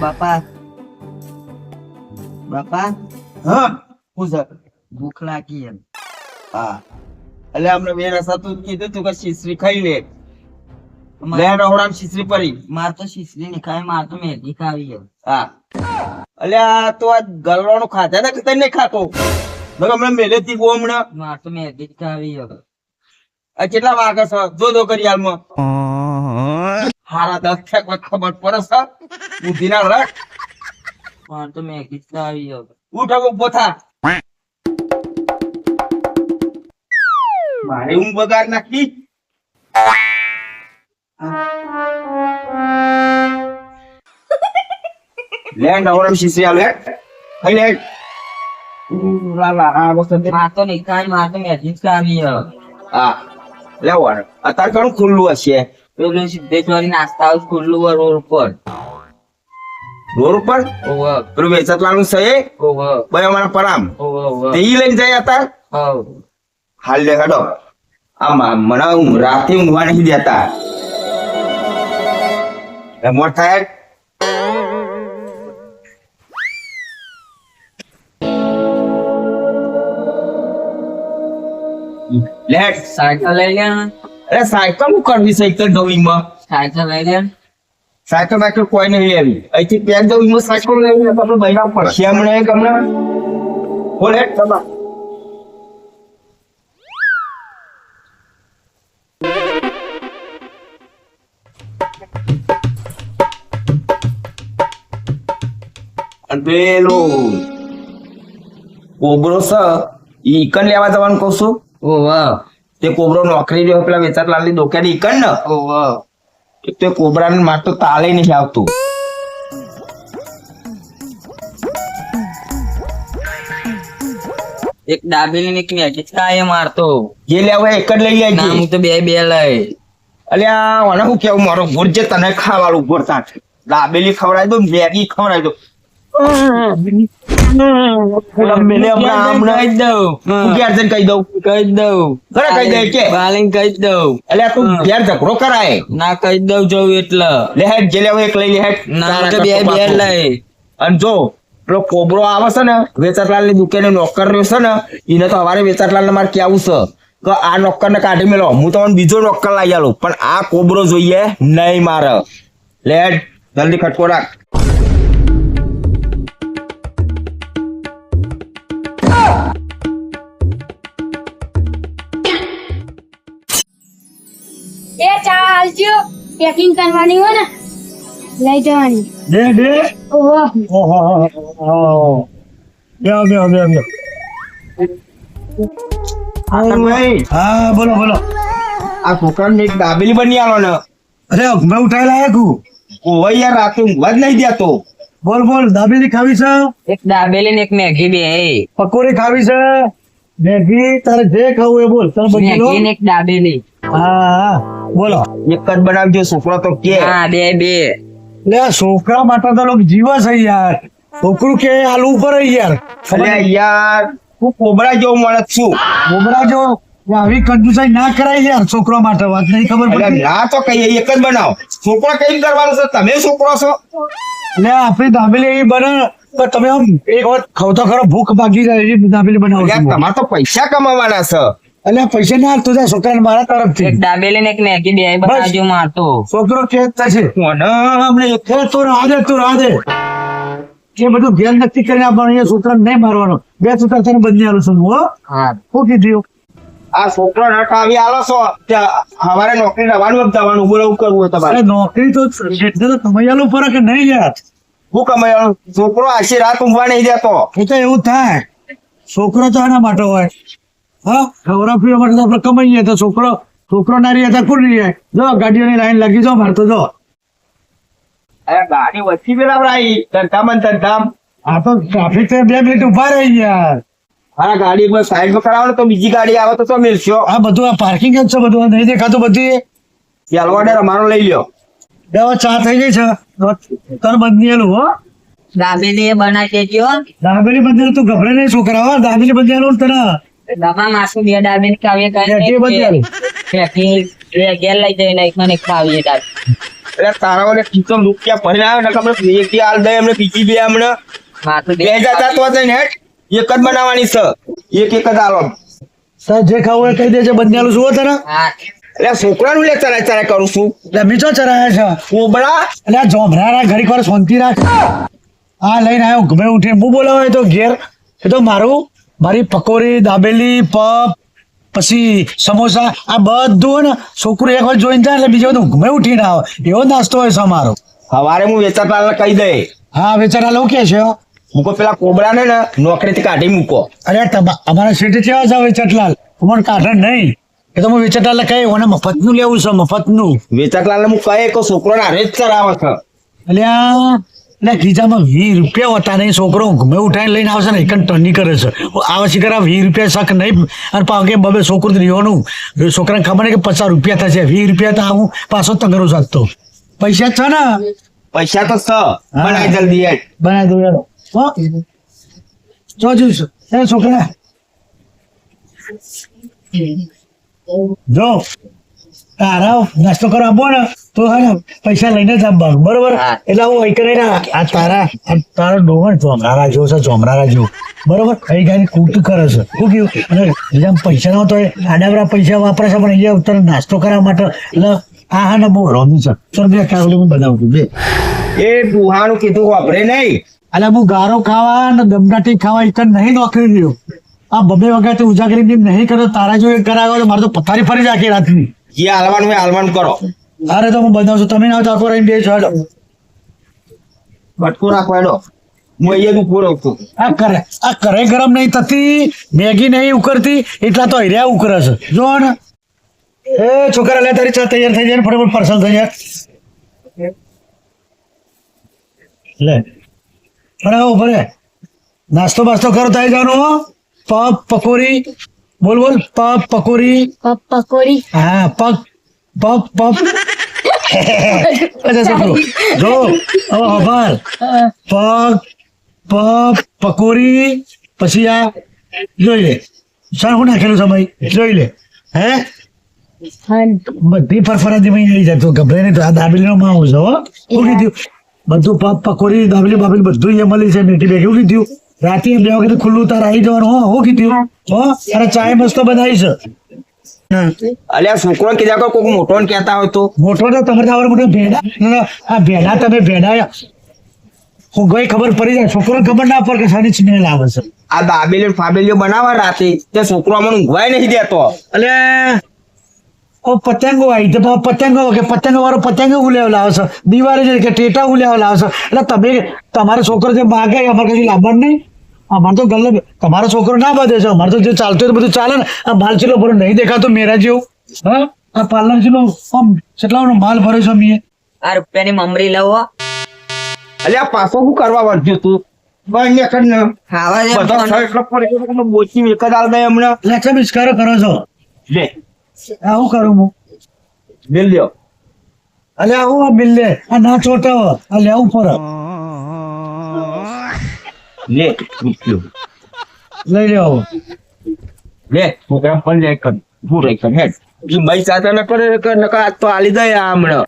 બાપા બાપા હા હું છે ભૂખ લાગી એમ હા એટલે અમને બે રસા તું કીધું તું કે શીશરી ખાઈ લે લે માર નવરામ શીશરી પડી માર તો શીશરી નહીં ખાય માર તો મેગી ખાવી હા અલ્યા આ તો આ ગલવાનું ખાધા ને તને નહીં ખાતો નકર હમણાં મેલેથી બહુ હમણાં માર તો મેગી જ ખાવી આ કેટલા વાગે છે જો જો કરી હાલમાં હારા દસ છે કોઈ ખબર પડે છે. બુદ્ધિ ના રાખ. પણ તો મેગી જ ખાવી એમ ઉઠ હવે ઊભો મારે હું બગાડ નાખી? લે નવરમ શીશી આલે. હઈ લે. લા લા આ વખતે માતો નહીં કાઈ માર તો મેં જ ખાવી એમ હા લેવો અત્યારે ઘણું ખુલ્લું હશે. પેલું સિદ્ધેશ્વરી નાસ્તા હાઉસ ખુલ્લું હોય રોડ ઉપર. રોડ ઉપર? પેલું વેચતલાનું છે એ? ઓવ ભાઈ અમારા પરામ. તે ઈ લઈને જાય હતા હાલ લે હડો. આમાં મને રાતે ઊંઘવા નહીં દેતા. એ મોટ થાય? લેટ સાયકલ લઈ લે. અરે સાયકલ હું કરવી સાયકલ ડોવીમાં સાયકલ લઈ લે. સાયકલ બાયકલ કોઈ નહીં લેવી. અહીંથી પેકમાં સાયકલ લેવી તો આપણે બૈરા પડશે હમણાં એક હમણાં બોલે તમા અને પેલું કોબરો છે ઈ ઈકન લેવા જવાનું કહું છું? ઓવ તે કોબરો નોકરી રહ્યો પેલા વેચાતલાલની દોકાની ઈકન ને તે એક કોબરા ને માર તો તાલે નહીં આવતું એક દાબેલી ને એક મેગી એ મારતો જે લેવા એક જ લઈ ના લેજે હું તો બે બે લઈ અલ્યા મને શું કેવું મારો ભૂર જે તને ખાવાનું ભરતા દાબેલી ખવડાવી દો મેગી ખવડાવી દો પેલા મેલે હમણાં હમણાં કહી દઉં? હું ઘેર જઈને કહી દઉં? કહી દઉં. ઘરે કહી દે કે? બાલિંગ કહી દઉં. અલ્યા તું ઘેર ઝઘડો કરાય. ના કહી દઉં જવું એટલે. લે હેડ જે લેવા એક લઈ લે હેડ. ના હું તારા તો બે બે લઈ. અને જો પેલો કોબરો આવે છે ને વેચાતલાલની દુકાને નોકર રહ્યો છે ને એને તો હવારે વેચાતલાલ ને મારે કેવું છે કે આ નોકર ને કાઢી મેલો. હું તમને બીજો નોકર લઈ આલું. પણ આ કોબરો જોઈએ નહીં મારે. લેટ જલ્દી ખટકો રાખ. ચાલજો પેકિંગ કરવાની હોય ને લઈ જવાની. દે દે ઓહો. ઓહો બે બે બે બેહો હા બોલો બોલો. આ છોકરાને એક દાબેલી બની આલો ને. અરે મેં ઉઠાઈ લાયા કુ ઓવે યાર રાતે ઊંઘવા જ નહીં દેતો બોલ બોલ દાબેલી ખાવી છે? એક દાબેલી ને એક મેગી બે. પકોડી ખાવી છે? મેગી તારે જે ખાવું એ બોલ. તને બધી લો મેગી ને એક દાબેલી હા હા. બોલો. એક જ બનાવજો છોકરો તો કે. હા બે બે. લે છોકરા માટે તો લોક જીવા છે યાર. છોકરું કે આલુ ઉપર યાર. અલ્યા યાર હું કોબરા જેવો માણસ છું. કોબરા જો આવી કંજુસાઈ ના કરાય યાર છોકરો માટે વાત નહીં ખબર પડે ના તો કઈ એક જ બનાવો. છોકરો કઈ કરવાનું છે? તમે છોકરો છો. લે આપણી દાબેલી એ બને. પણ તમે આમ એક વખત ખાવ તો ખરો ભૂખ ભાગી જાય એવી દાબેલી બનાવો તમારે તો પૈસા કમાવાના છે. અલ્યા પૈસા ના હાલતો જાય છોકરાને મારા એક તરફથી. દાબેલી ને એક મેગી બે બનાવજો મારતો. છોકરો કે થશે? કોને? અમને કે તો રાધે તો રાધે. કે બધું ધ્યાન નક્કી કરીને આપણે એ છોકરાને નહીં મારવાનો. બે છોકરા તને બંને આલો છું હો હા. શું કીધું આ છોકરો નટ આવી આલો છો ત્યાં હવારે નોકરી રવાનું જવાનું બોલો કરવું હોય તમારે. નોકરી તો તો કમાઈ આલું પડે નહીં યાર. હું કમાયો છોકરો આખી રાત ઊંઘવા નહીં જતો એ તો એવું થાય. છોકરો તો આના માટે હોય. હા? ખવરા પીવા માટે તો આપણે કમાઈએ તો છોકરો છોકરો ના રહે તો કોણ રહે? જો ગાડીઓની લાઈન લાગી જાઓ મારતો જો. અરે ગાડી વચ્ચે પેલા આવી ધંધામાં ધંધામ. આ તો ટ્રાફિક બે મિનિટ ઊભા રહી યાર. હા ગાડી પર સાઈડમાં કરાવો તો બીજી ગાડી આવે તો તો મિલશો. આ બધું આ પાર્કિંગ જ છે બધું. નહીં દેખાતું બધી ચાલવાડે અમારો લઈ લ્યો. દવા ચા થઈ ગઈ છે. તર બંધેલું હો. દાબેલી એ બનાવી દેજો. દાબેલી બંધેલું તું ગભરે નહીં છોકરા હો. દાબેલી બંધેલું તને. દમા માસુ બે દાબેલી ખાવી મેગી બંધેલું. મેગી ઘેર લઈ જઈને એક મને ખાવી દાબેલી એટલે તારા વડે ઠીકો રૂપિયા ભરીને આવ્યો ને હાલ દે એમને બીજી બે હમણાં માથું બે હજાર તો જઈને હેઠ. એક જ બનાવવાની છે. એક એક જ આલો. સર જે ખાવું એ કહી દેજે બંધાયેલું શું તારા હા. એટલે છોકરાનું લે ચરાય ચરાય કરું છું. એટલે મીચો ચરાયા છે. કોબરા એટલે આ જોમરા ઘડીક વાર શાંતિ રાખ. આ લઈને આવ્યો ગમે ઉઠીને. હું બોલાવો તો ઘેર. એ તો મારું મારી પકોડી દાબેલી પપ પછી સમોસા આ બધું ને છોકરું એક વાર જોઈને જાય એટલે બીજો બધું ગમે ઉઠીને આવે. એવો નાસ્તો હોય છે અમારો. સવારે હું વેચાતા કહી દે. હા વેચાતા લોકો કે છે મૂકો પેલા કોબળા ને નોકરીથી કાઢી મૂકો. અરે તમા- અમારા સિટી કેવા છે વેચટલાલ તમારે કાઢે નહીં. એ તો હું વેચટલાલ કહે ઓને મફતનું લેવું છે મફતનું. વેચાતલાલ હું કહે કે છોકરો ના રેજ કરાવે છે. એટલે એટલે ખીચામાં વીસ રૂપિયા હોતા નહીં છોકરો ગમે ઉઠાઈને લઈને આવશે ને એક ટર્ની કરે છે. આ પછી આ વીસ રૂપિયા શક નહીં અને પાકે બબે છોકરું રહેવાનું છોકરાને ખબર નહીં કે પચાસ રૂપિયા થશે વીસ રૂપિયા તો હું પાછો તંગરો શકતો પૈસા છે ને? પૈસા તો સ બનાવી જલ્દી હેઠ બનાવી દઉં યાર હો? જો જોઈશું. એ છોકરા. જો તારા નાસ્તો કરવા આપો તો હે પૈસા લઈને જ બરોબર? એટલે હું અહીં કરીને આ તારા તારા ડોહણ ચોમરારા જેવો છે ચોમરારા જેવો બરોબર? કઈ ગાડી કૂટ કરે છે. શું કહ્યું? અને બીજા પૈસા નો તો આડાવરા પૈસા વાપરે છે પણ અહીંયા તને નાસ્તો કરવા માટે. એટલે આ હા ને બહુ રોમી છે. ચાલ બે કાગળ હું બનાવું છું બે. એ ડુહાનું કીધું વાપરે નહીં. અલે હું ગારો ખાવા ને દમદાટી ખાવા એક નહીં નોકરી રહ્યો. આ બબે વખતે ઉજાગરી બી નહીં કરો તારા જો એક કરાવ્યો તો મારે તો પથારી ફરી જાય આખી રાતની. જે હાલવાનું હોય હાલવાનું કરો. અરે તો હું બનાવું છું તમે ના આખો રહીને બે છો રાખો એનો હું અહીંયા રહું છું. આ કરે આ કરે ગરમ નહીં થતી મેગી નહીં ઉકરતી એટલા તો હર્યા ઉકરે છે. જો ને. એ છોકરા લે તારી ચા તૈયાર થઈ જાય ને ફટાફટ પાર્સલ થઈ જાય. લે. બરાબર ભરે નાસ્તો બાસ્તો કરો તાઈ જવાનું હો પપ પકોડી બોલ બોલ. પપ પકોડી પકોરી. હા પગ પપ પપ. અચ્છા છોકરો જો હવે હભાર પગ પપ પકોડી પછી આ જોઈ લે. સર હું નાખેલું સમય જોઈ લે. હે? બધી ફરફરાથી મહી આવી જાય તો ગભરાય નહીં તો આ દાબેલીનો આવું છે હો. શું કીધું બધું પપ પકોડી દાબેલી બાબેલી બધું અહીંયા મળી છે મીઠી બેગ એવું કીધું રાતે બે વખત ખુલ્લું તાર આવી જવાનું. હો હું કીધું. હો. અરે ચાય મસ્ત બનાવી છે. અલ્યા છોકરો કીધા કો કોઈક મોટો ને કહેતા હોય તો. મોટો તો તમારે તો મોટો ભેડા. આ ભેડા તમે ભેડા હું ગઈ ખબર પડી જાય. છોકરો ખબર ના પડે કે શાની સ્મેલ આવે છે. આ દાબેલી ફાબેલીઓ બનાવવા રાતે. તે છોકરો અમને ઊંઘવાય નહીં દેતો. એટલે ઓ પતંગો આવી તો પતંગો કે પતંગો વાળો પતંગો ઉલ્યાવ લાવે છે. દિવાળી કે ટેટા ઉલ્યાવ લાવો છો. એટલે તમે તમારો છોકરો જે માગે અમારે કશું લાવવાનું નહીં. અમારે તો ગલ્લે તમારો છોકરો ના બધે છે. અમારે તો જે ચાલતું હોય બધું ચાલે ને. આ માલ ચીલો ભરો નહીં દેખાતો મેરા જેવું. હા? આ પાર્લર ચીલો આમ કેટલાનો માલ ભર્યો છે મીએ આ રૂપિયાની મમરી લવો. અલ્યા પાછો શું કરવા વર્જ્યું તું બસ ને કર ને. ખાવા દે બધા બોચી એક જ હમણાં. બિસ્કારો કરો છો. લે. આવું કરું હું? બિલ લ્યો. અલે આવું આ બિલ લે. આ ના ચોટાવો. આ લેવું પડે લે રૂપિયો લઈ લેવો લે છોકરા પણ લે કર. હું રહી કર હેડ. ભાઈ ચાચા ન કરે કે નકા તો આલી દે આ હમણાં.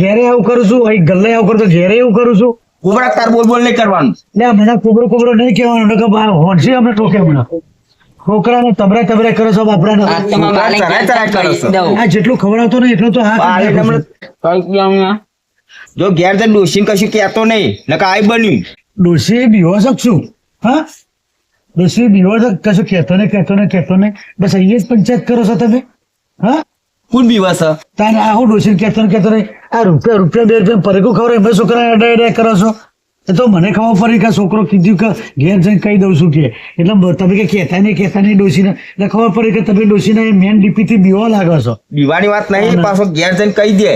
ઘેરે એવું કરું છું અહીં ગલ્લે એવું કરું તો ઘેરે એવું કરું છું. કોબરા તાર બોલ બોલ નહીં કરવાનું. લે મને કોબરો કોબરો નહીં કહેવાનું નકા બા હોંશી અમને ટોકે હમણાં. છોકરાને તબરે તબરે કરો છો આ બાપરાને. આ જેટલું ખવડાવતો નહીં એટલું તો હા. જો ઘેર જઈને ડોશીને કશું કહેતો નહીં નકા આઈ બન્યું. ડોશી બીવો શકશું હા? ડોશી બીવો કશું કહેતો નહીં કહેતો ને કહેતો નહીં. બસ અહીંયા જ પંચાયત કરો છો તમે. હા? કોણ બીવાસ તારે આ હું ડોશી કહેતો ને કહેતો ને આ રૂપિયા રૂપિયા બે રૂપિયા પરેકું ખબર એમ છોકરા અડે અડે કરો છો. એ તો મને ખબર પડી કે છોકરો કીધું કે ઘેર જઈને કહી દઉં છું કે. એટલે તમે કે કહેતા નહીં કહેતા નહીં ડોસીને એટલે ખબર પડી કે તમે ડોશીને મેન ડીપીથી બીવા લાગો છો. બીવાની વાત નહીં પાછો ઘેર જઈને કહી દે.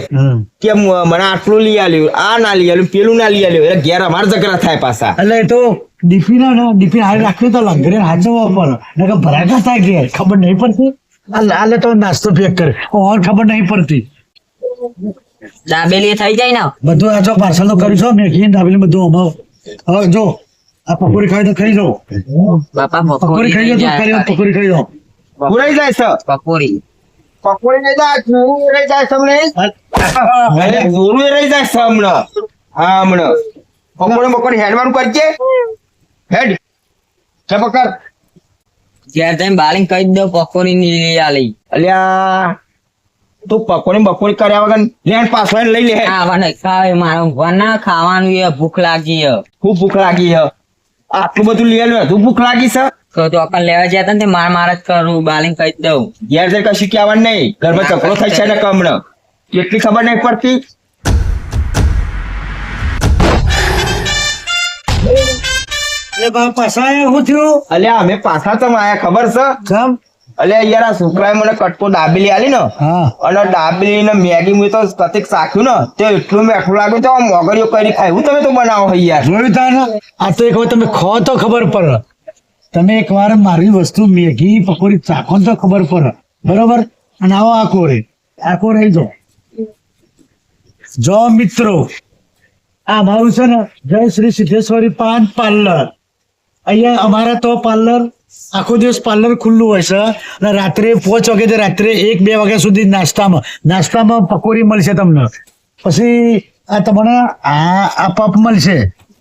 કે મને આટલું લઈ આલ્યું આ ના લઈ આલ્યું પેલું ના લઈ આલ્યું. એટલે ઘેર અમાર ઝઘડા થાય પાછા. એટલે તો ડીપી ના ડીપી હારે રાખ્યું તો લંગરે હાજવા પડે. નકર ભરાકા થાય ઘેર ખબર નહીં પડતી? આલે તો નાસ્તો પેક કરે. ઓર ખબર નહીં પડતી. દાબેલી થઈ જાય ને? બધું આ જો પાર્સલ તો કર્યું છો મેં ઘી દાબેલી બધું અમાવ હવે જો આ પકોડી ખાઈ તો ખાઈ જાઓ. બાપા પકોડી ખાઈ જાઓ ખાલી પકોડી ખાઈ જાઓ. પુરાઈ જાય છે. પકોડી. પકોડી નહીં જાય ચૂરું રહી જાય તમને આ અરે ગોરું એ રહી જાય છે હમણાં. હા હમણાં. બપોરે હેડ મારું કરજે. હેડ. છે પકડ જ્યાં જઈને બાલિંગ કહી દો પકોડી ની લઈ આલી. અલ્યા. તું પકોડી બકોડી કર્યા વગર લેણ પાછો એને લઈ લે. ખાવાનું ખાવે મારો વના ખાવાનું એ ભૂખ લાગી હે. ખૂબ ભૂખ લાગી હે આટલું બધું લઈ લે તું ભૂખ લાગી છે? તો ચોકન લેવા જતા ને માર માર જ કરું બાલિંગ કહી દઉં. ઘેર જઈને કશું કહેવાનું નહીં. ઘરમાં ઝઘડો થઈ છે ને કમણ કેટલી ખબર નહીં પડતી. અલે બા પાછા આયા શું થયું? અલ્યા અમે પાછા તમ આયા ખબર છે? ચમ અલ્યા યાર આ છોકરાએ મને કટકો દાબેલી આલી ને. અને દાબેલી ને મેગી મુ તો કતિક સાખ્યું ને તે એટલું મેઠું લાગ્યું તો મોગરીઓ કરી ખાય. હું તમે તો બનાવો હો યાર. જોયું તાને આ તો એક વાર તમે ખો તો ખબર પડે તમે એક વાર મારી વસ્તુ મેગી પકોડી ચાખો તો ખબર પડે બરોબર? અને આવો આખો રે આખો રહી જો. જો મિત્રો આ મારું છે ને જય શ્રી સિદ્ધેશ્વરી પાન પાર્લર. અહીંયા અમારા તો પાર્લર આખો દિવસ પાર્લર ખુલ્લું હોય છે અને રાત્રે પાંચ વાગે રાત્રે એક, બે વાગ્યા સુધી નાસ્તામાં નાસ્તામાં પકોડી મળશે તમને. પછી આ તમને આ આ પપ મળશે.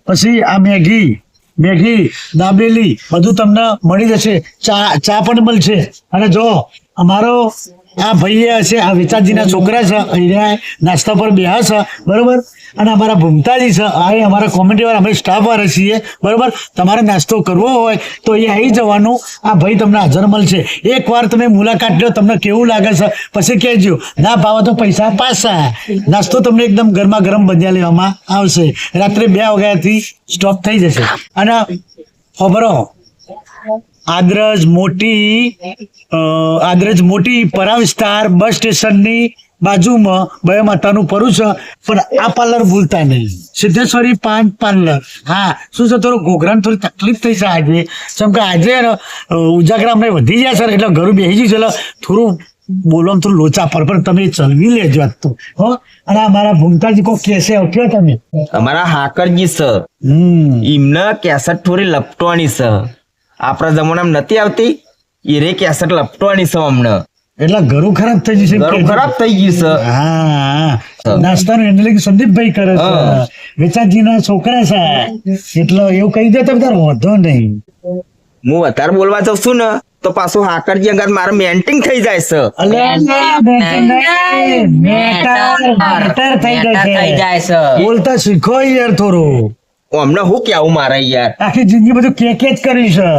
પછી આ મેગી મેગી, દાબેલી બધું તમને મળી જશે. ચા ચા પણ મળશે. અને જો, અમારો આ ભાઈએ હશે આ વિચારજીના છોકરા છે, અહીંયા નાસ્તા પર બેહા છે, બરોબર? અને અમારા ભૂમતાજી છે, આ અમારા કોમેડીવાળા અમે સ્ટાફ વાળા છીએ, બરોબર? તમારે નાસ્તો કરવો હોય તો એ આવી જવાનું. આ ભાઈ તમને હાજર મળશે. એકવાર તમે મુલાકાત લો, તમને કેવું લાગે છે, પછી કહેજો. ના ભાવે તો પૈસા પાસા નાસ્તો તમને એકદમ ગરમા ગરમ બંધ્યા લેવામાં આવશે. રાત્રે બે વાગ્યાથી સ્ટોપ થઈ જશે. અને ખબરો? આદરજ મોટી આદ્રજ મોટી પરા વિસ્તાર બસ સ્ટેશનની બાજુમાં બે માતાનું પરું છે. પણ આ પાર્લર ભૂલતા નહીં. સિદ્ધેશ્વરી પાન પાર્લર. હા શું છે થોડું ઘોઘરાને થોડી તકલીફ થઈ છે આજે. જેમ કે આજે ઉજાગરા અમને વધી ગયા સર એટલે ઘરું બેસી ગયું છે એટલે થોડું બોલવામાં થોડું લોચા પર પણ તમે ચલવી લેજો આજ તો. હો અને આ મારા ભૂમતાજી કો કેસે ઓળખ્યો તમે? અમારા હાકરજી સર. હમ. એમને કેસેટ થોડી લપટવાની છે આપણા જમાનામાં નથી આવતી. એ રે કેસેટ લપટવાની છે અમને એટલે ઘરું ખરાબ થઈ જશે ઘરું ખરાબ થઈ ગયું છે. હા નાસ્તાનું હેન્ડલિંગ સંદીપભાઈ કરે છે. હા. વેચાજી ના છોકરા છે. એટલે એવું કહી દે તો બધા વાંધો નહીં. હું વધારે બોલવા જાઉં છું ને તો પાછું હાકરજી આગળ મારે મેન્ટિંગ થઈ છે. મેટર, જાય છે. બોલતા શીખો યાર થોડું. અમને હું કેવું મારે યાર? આખી જિંદગી બધું કે કે જ કરી છે.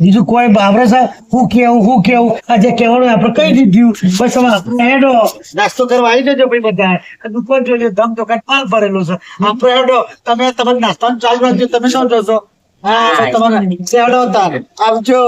બીજું કોઈ બાબરે છે? હું કેવું હું કેવું આ જે કહેવાનું આપણે કઈ દીધું? બસ આપણે હેડો. નાસ્તો કરવા આવી જજો ભાઈ બધા દુકાન જોજો ધમ દુકાન પાલ ભરેલું છે. આપણે હેડો, તમે તમારે નાસ્તાનું ચાલુ રાખજો, તમે શું જોશો? હા તમારે તાર. આવજો.